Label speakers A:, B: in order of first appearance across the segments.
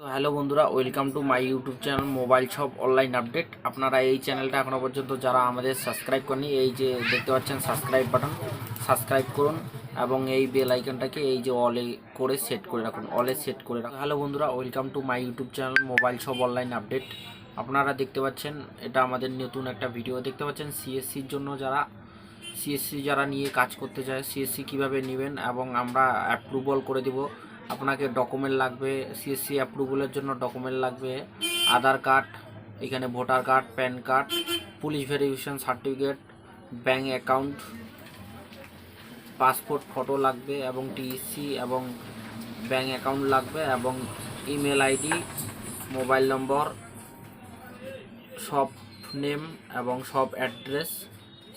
A: Hello বন্ধুরা welcome to my YouTube channel mobile shop online update আপনারা এই চ্যানেলটা এখনও পর্যন্ত যারা আমাদের সাবস্ক্রাইব করেনি এই যে দেখতে পাচ্ছেন সাবস্ক্রাইব বাটন সাবস্ক্রাইব করুন এবং এই বেল আইকনটাকে এই যে অলে করে সেট করে রাখুন অলে সেট করে রাখুন। হ্যালো বন্ধুরা welcome to my YouTube channel mobile shop online update আপনারা দেখতে পাচ্ছেন, এটা আমাদের নতুন একটা ভিডিও দেখতে পাচ্ছেন সিএসসির জন্য যারা সিএসসি যারা নিয়ে কাজ করতে চায় সিএসসি কীভাবে নেবেন এবং আমরা অ্যাপ্রুভাল করে দিব। আপনাকে ডকুমেন্ট লাগবে সিএসসি অ্যাপ্রুভালের জন্য ডকুমেন্ট লাগবে, আধার কার্ড, এখানে voter card PAN card police verification certificate bank account passport photo লাগবে এবং টিসি এবং ব্যাঙ্ক অ্যাকাউন্ট লাগবে এবং ইমেল আইডি মোবাইল নম্বর সব নেম এবং সব অ্যাড্রেস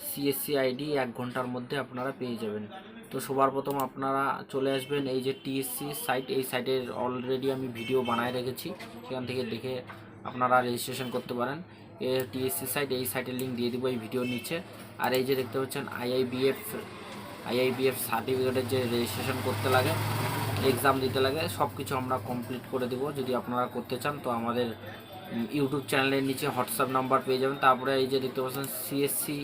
A: সিএসসি আইডি এক ঘণ্টার মধ্যে আপনারা পেয়ে যাবেন। তো সবার প্রথম আপনারা চলে আসবেন এই যে টিএসসি সাইট এই সাইটের অলরেডি আমি ভিডিও বানায় রেখেছি। সেখান থেকে দেখে আপনারা রেজিস্ট্রেশন করতে পারেন। এ টিএসসি সাইট এই সাইটের লিঙ্ক দিয়ে দিব এই ভিডিওর নিচে। আর এই যে দেখতে পাচ্ছেন আইআইবিএফ আইআইবিএফ সার্টিফিকেটের যে রেজিস্ট্রেশন করতে লাগে এক্সাম দিতে লাগে সব কিছু আমরা কমপ্লিট করে দেবো। যদি আপনারা করতে চান, তো আমাদের ইউটিউব চ্যানেলের নিচে হোয়াটসঅ্যাপ নাম্বার পেয়ে যাবেন। তারপরে এই যে দেখতে পাচ্ছেন সিএসসি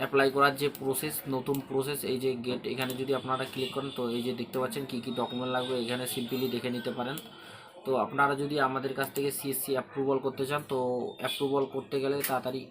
A: অ্যাপ্লাই করার যে প্রসেস নতুন প্রসেস এই যে গেট এখানে যদি আপনারা ক্লিক করেন, তো এই যে দেখতে পাচ্ছেন কী কী ডকুমেন্ট লাগবে, এখানে সিম্পলি দেখে নিতে পারেন। তো আপনারা যদি আমাদের কাছ থেকে সিএসসি অ্যাপ্রুভাল করতে চান, তো অ্যাপ্রুভাল করতে গেলে তাড়াতাড়ি